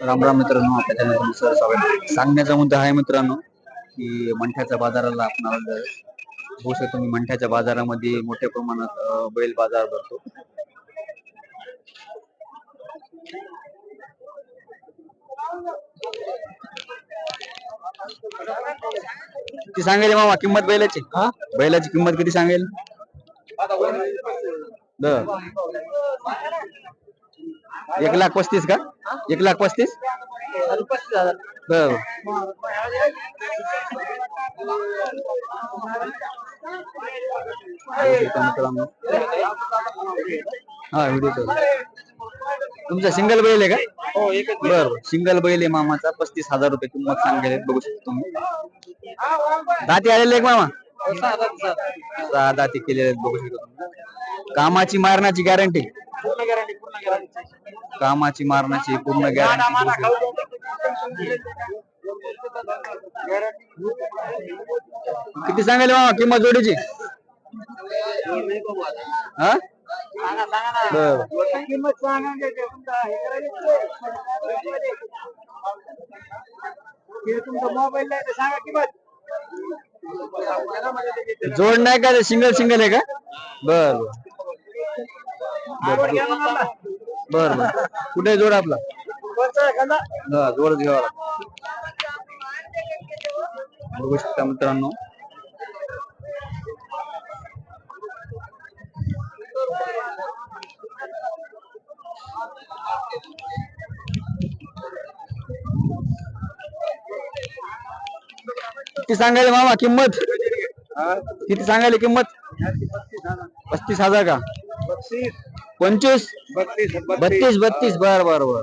राम राम मित्रांनो आपल्या स्वागत. सांगण्याचा मुद्दा आहे मित्रांनो की मंठ्याच्या बाजाराला आपण. बघू शकता तुम्ही मंठ्याच्या बाजारामध्ये मोठ्या प्रमाणात बैल बाजार भरतो. किती सांगेल मामा? किंमत बैलाची? बैलाची किंमत किती सांगेल? एक लाख पस्तीस का? एक लाख पस्तीस? बर. हा व्हिडिओ तुमचा सिंगल बैल आहे का? बर. सिंगल बैल आहे मामाचा. पस्तीस हजार रुपये किंमत सांगेल. बघू शकतो तुम्ही. दाती आलेले मामा? सहा दाती केलेले आहेत. बघू शकतो कामाची मारण्याची गॅरंटी कामाची मारण्याची पूर्ण गॅरंटी किती सांगायला बाबा किंमत जोडीची? जोड नाही का? सिंगल सिंगल आहे का? बर बर. बर बर. कुठे आहे जोड आपला? हा जोड घ्यावा लागतो. बघू शकता मित्रांनो. किती सांगायला मामा किंमत? किती सांगायला किंमत? पस्तीस हजार. का? पंचवीस? बत्तीस बत्तीस. बत्तीस बर बर बर.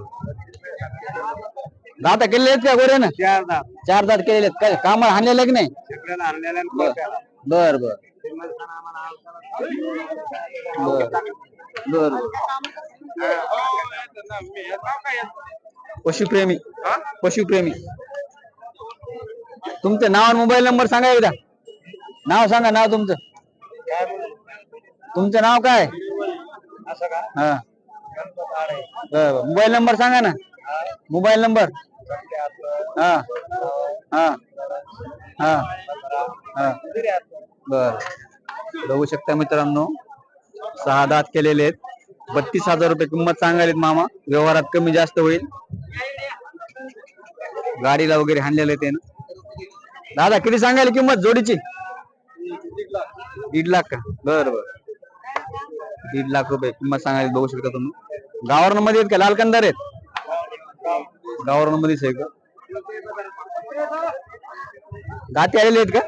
दाता केलेले आहेत का गोरे ना चार दात. चार दात केलेले आहेत काय कामाला हाणलेलं की नाही? बर. बर बर. पशुप्रेमी. पशुप्रेमी. तुमचं नाव आणि मोबाईल नंबर सांगा एकदा. नाव सांगा नाव तुमचं? तुमचं नाव काय? हा. बर मोबाईल नंबर सांगा ना. Mobile number. हा. हा. हा. हा. बर. बघू शकता मित्रांनो. सहा दात केलेले आहेत. बत्तीस हजार रुपये किंमत सांगायलेत मामा. व्यवहारात कमी जास्त होईल. गाडीला वगैरे हाणलेले ते ना. दादा किती सांगायला किंमत जोडीची? दीड लाख का? बर बर. दीड लाख रुपये किंमत सांगायला बघू शकता तुम्ही. गावरणमध्ये आहेत का लालकंदार आहेत. गावरण मध्येच आहे का? गाती आलेले आहेत का?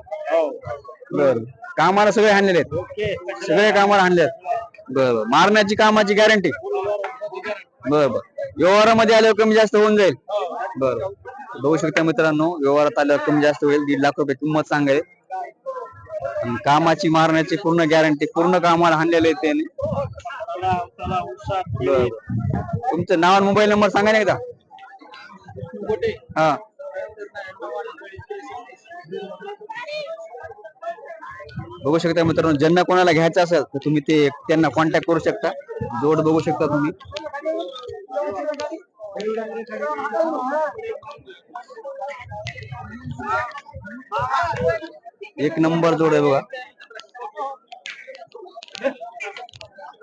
बर. कामाला सगळे आणलेले आहेत. सगळे कामाला आणले आहेत. बर मारण्याची कामाची गॅरंटी बर बर. व्यवहारामध्ये आल्यावर कमी जास्त होऊन जाईल. बर. बघू शकता मित्रांनो व्यवहारात आल्यावर कमी जास्त होईल. दीड लाख रुपये किंमत सांगायची आणि कामाची मारण्याची पूर्ण गॅरंटी पूर्ण कामाला हाणलेले आहे त्याने. चला, तुमचं नाव आणि मोबाईल नंबर सांगा ना एकदा. हा. बघू शकता मित्रांनो ज्यांना कोणाला घ्यायचं असेल तर तुम्ही ते त्यांना कॉन्टॅक्ट करू शकता. जोड बघू शकता तुम्ही. एक नंबर जोड आहे बघा.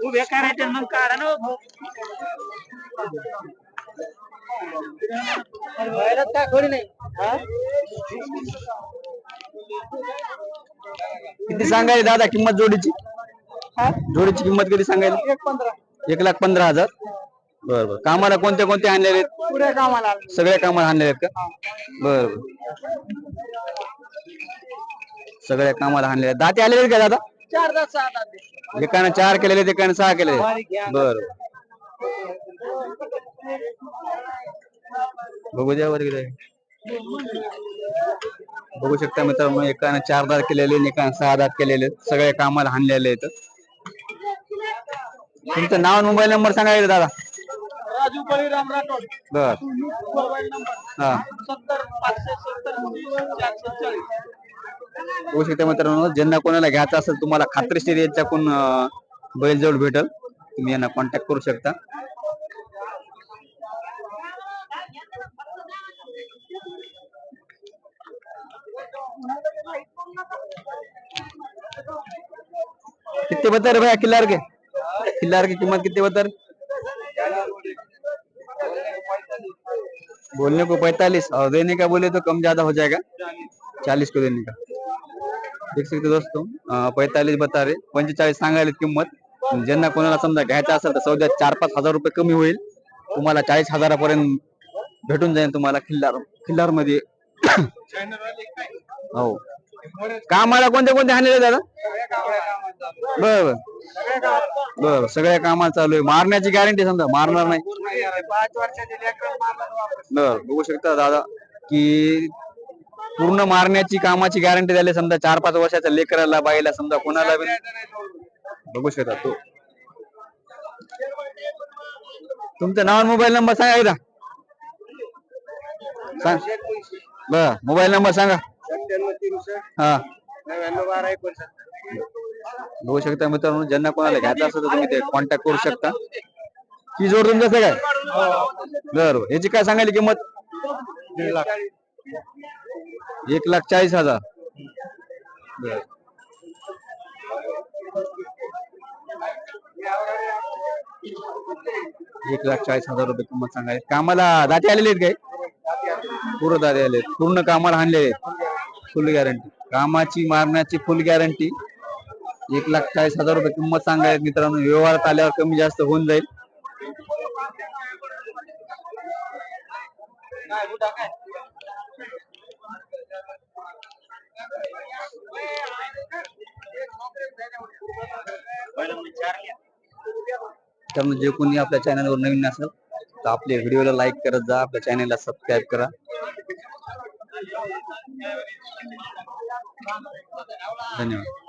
उभे करायचे मग काढा ना हो. व्हायरस काय खोडी नाही? किती सांगायला दादा किंमत जोडीची? हा? जोडीची किंमत किती सांगायला एक पंधरा. एक लाख पंधरा हजार. बर बर. कामाला कोणते कोणते आणलेले आहेत? पुढे कामाला. सगळ्या कामाला आणलेले आहेत का? बर बर. सगळ्या कामाला आणलेले आहेत दाते आलेले का दादा? चार तास सहा तास दे. एकानं चार केलेले एकानं सहा केलेले. बर. बघू द्या वर गेले बघू शकता मित्रांनो एकानं चार दात केलेले एकानं सहा दात केलेले. सगळ्या कामाला हाणलेले आहेत. तुमचं नाव मोबाईल नंबर सांगायचं दादा. राजू बळीराम राठोड. बर. Mobile number. हा. सत्तर पाचशे सत्तर चारशे चाळीस. होऊ शकते मित्रांनो. ज्यांना कोणाला घ्यायचा असेल तुम्हाला खात्रीशीर यांच्याकडून बैल जवळ भेटल. तुम्ही यांना कॉन्टॅक्ट करू शकता. किती बतर भैया किल्लार के? किल्लार की किंमत किती बतर बोलने को पैतालीस. और देने का बोले तो कम ज्यादा हो जाएगा। चालीस को देने का। देख सकते दोस्तों पैतालीस बता रहे पंचेचाळीस सांगायला किंमत. ज्यांना कोणाला समजा घ्यायचं असेल तर सौद्यात चार पाच हजार रुपये कमी होईल. तुम्हाला चाळीस हजारापर्यंत भेटून जाईल तुम्हाला खिल्लार खिल्लारमध्ये हो. कामाला कोणते कोणते हाणलेले दादा? बर बर. सगळ्या कामाला चालू आहे. मारण्याची गॅरंटी समजा मारणार नाही. बर बघू शकता दादा की पूर्ण मारण्याची कामाची गॅरंटी झाली. समजा चार पाच वर्षाच्या लेकराला बाईला समजा कोणाला बी बघू शकता तो. तुमचं नाव मोबाईल नंबर सांगा एकदा. सांग. बर मोबाईल नंबर सांगा. हा. बघू शकता मित्रांनो ज्यांना कोणाला घ्यायचं असेल तर तुम्ही ते कॉन्टॅक्ट करू शकता. की जोड तुमचं काय? बरोबर याची काय सांगायची किंमत? दीड लाख. एक लाख चाळीस हजार. बर. एक लाख चाळीस हजार रुपये किंमत सांगाय. कामाला दाते आलेले आहेत काय? पूर्ण दाते आले पूर्ण कामाला आणलेले फुल गॅरंटी कामाची मारण्याची फुल गॅरंटी एक लाख चाळीस हजार रुपये किंमत सांगाय मित्रांनो. व्यवहारात आल्यावर कमी जास्त होऊन जाईल. त्यामुळे जे कोणी आपल्या चॅनलवर नवीन असेल तर आपल्या व्हिडिओला लाईक करत जा आपल्या चॅनलला सबस्क्राईब करा. धन्यवाद.